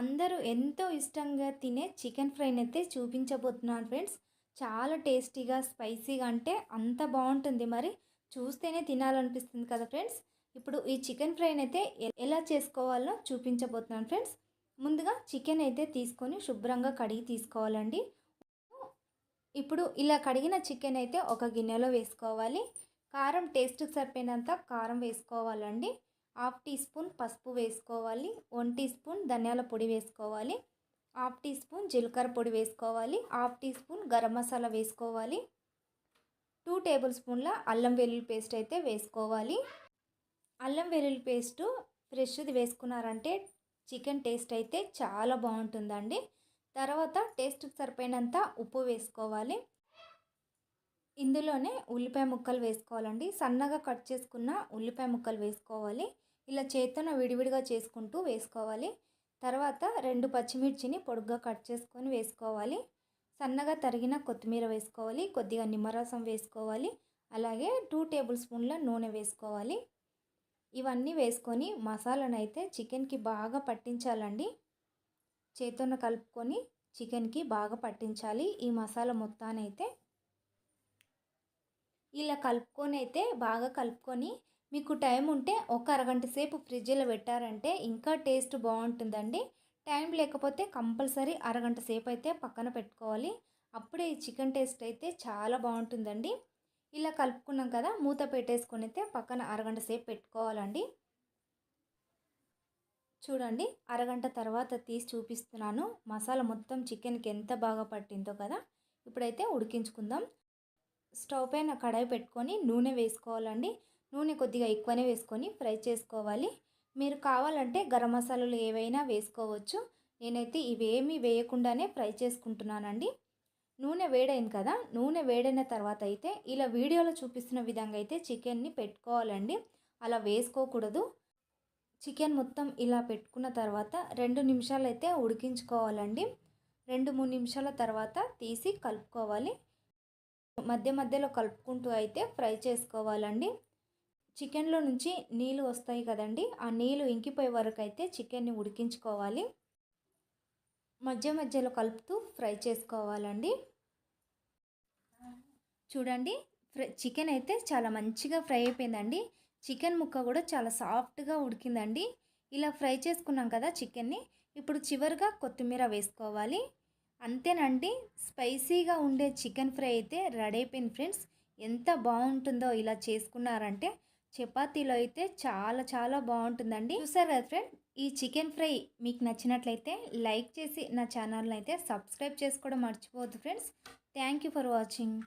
అందరూ ఎంతో ఇష్టంగా తినే చికెన్ ఫ్రైని అయితే చూపించబోతున్నాను ఫ్రెండ్స్. చాలా టేస్టీగా స్పైసీగా అంటే అంత బాగుంటుంది. మరి చూస్తేనే తినాలనిపిస్తుంది కదా ఫ్రెండ్స్. ఇప్పుడు ఈ చికెన్ ఫ్రైని అయితే ఎలా చేసుకోవాలో చూపించబోతున్నాను ఫ్రెండ్స్. ముందుగా చికెన్ అయితే తీసుకొని శుభ్రంగా కడిగి తీసుకోవాలండి. ఇప్పుడు ఇలా కడిగిన చికెన్ అయితే ఒక గిన్నెలో వేసుకోవాలి. కారం టేస్ట్కి సరిపోయినంత కారం వేసుకోవాలండి. హాఫ్ టీ స్పూన్ పసుపు వేసుకోవాలి వన్ టీ స్పూన్ ధనియాల పొడి వేసుకోవాలి హాఫ్ టీ స్పూన్ జీలకర్ర పొడి వేసుకోవాలి half teaspoon garam masala వేసుకోవాలి టూ టేబుల్ స్పూన్ల అల్లం వెల్లుల్లి పేస్ట్ అయితే వేసుకోవాలి. అల్లం వెల్లుల్లి పేస్టు ఫ్రెష్ది వేసుకున్నారంటే చికెన్ టేస్ట్ అయితే చాలా బాగుంటుందండి. తర్వాత టేస్ట్కి సరిపోయినంత ఉప్పు వేసుకోవాలి. ఇందులోనే ఉల్లిపాయ ముక్కలు వేసుకోవాలండి. సన్నగా కట్ చేసుకున్న ఉల్లిపాయ ముక్కలు వేసుకోవాలి. ఇలా చేత్తోన విడివిడిగా చేసుకుంటూ వేసుకోవాలి. తర్వాత రెండు పచ్చిమిర్చిని పొడుగ్గా కట్ చేసుకొని వేసుకోవాలి. సన్నగా తరిగిన కొత్తిమీర వేసుకోవాలి. కొద్దిగా నిమ్మరసం వేసుకోవాలి. అలాగే టూ టేబుల్ స్పూన్ల నూనె వేసుకోవాలి. ఇవన్నీ వేసుకొని మసాలాను అయితే చికెన్కి బాగా పట్టించాలండి. చేతోన కలుపుకొని చికెన్కి బాగా పట్టించాలి ఈ మసాలా మొత్తానైతే. ఇలా కలుపుకొని అయితే బాగా కలుపుకొని మీకు టైం ఉంటే ఒక అరగంట సేపు ఫ్రిడ్జ్లో పెట్టారంటే ఇంకా టేస్ట్ బాగుంటుందండి. టైం లేకపోతే కంపల్సరీ అరగంట సేపు అయితే పక్కన పెట్టుకోవాలి. అప్పుడే ఈ చికెన్ టేస్ట్ అయితే చాలా బాగుంటుందండి. ఇలా కలుపుకున్నాం కదా మూత పెట్టేసుకొని అయితే పక్కన అరగంట సేపు పెట్టుకోవాలండి. చూడండి అరగంట తర్వాత తీసి చూపిస్తున్నాను. మసాలా మొత్తం చికెన్కి ఎంత బాగా పట్టిందో కదా ఇప్పుడైతే ఉడికించుకుందాం. స్టవ్ పైన కడాయి పెట్టుకొని నూనె వేసుకోవాలండి. నూనె కొద్దిగా ఎక్కువనే వేసుకొని ఫ్రై చేసుకోవాలి. మీరు కావాలంటే గరం మసాలాలు ఏవైనా వేసుకోవచ్చు. నేనైతే ఇవేమీ వేయకుండానే ఫ్రై చేసుకుంటున్నానండి. నూనె వేడైంది కదా నూనె వేడైన తర్వాత అయితే ఇలా వీడియోలో చూపిస్తున్న విధంగా అయితే చికెన్ని పెట్టుకోవాలండి. అలా వేసుకోకూడదు. చికెన్ మొత్తం ఇలా పెట్టుకున్న తర్వాత రెండు నిమిషాలు అయితే ఉడికించుకోవాలండి. రెండు మూడు నిమిషాల తర్వాత తీసి కలుపుకోవాలి. మధ్య మధ్యలో కలుపుకుంటూ అయితే ఫ్రై చేసుకోవాలండి. చికెన్లో నుంచి నీళ్ళు వస్తాయి కదండి ఆ నీళ్ళు ఇంకిపోయే వరకు అయితే చికెన్ని ఉడికించుకోవాలి. మధ్య మధ్యలో కలుపుతూ ఫ్రై చేసుకోవాలండి. చూడండి ఫ్రై చికెన్ అయితే చాలా మంచిగా ఫ్రై అయిపోయిందండి. చికెన్ ముక్క కూడా చాలా సాఫ్ట్గా ఉడికిందండి. ఇలా ఫ్రై చేసుకున్నాం కదా చికెన్ని ఇప్పుడు చివరిగా కొత్తిమీర వేసుకోవాలి. అంతేనండి స్పైసీగా ఉండే చికెన్ ఫ్రై అయితే రెడీ అయిపోయింది ఫ్రెండ్స్. ఎంత బాగుంటుందో ఇలా చేసుకున్నారంటే చపాతీలో అయితే చాలా చాలా బాగుంటుందండి. చూసారు కదా ఫ్రెండ్ ఈ చికెన్ ఫ్రై మీకు నచ్చినట్లయితే లైక్ చేసి నా ఛానల్ని అయితే సబ్స్క్రైబ్ చేసుకోవడం మర్చిపోవద్దు friends. Thank you for watching.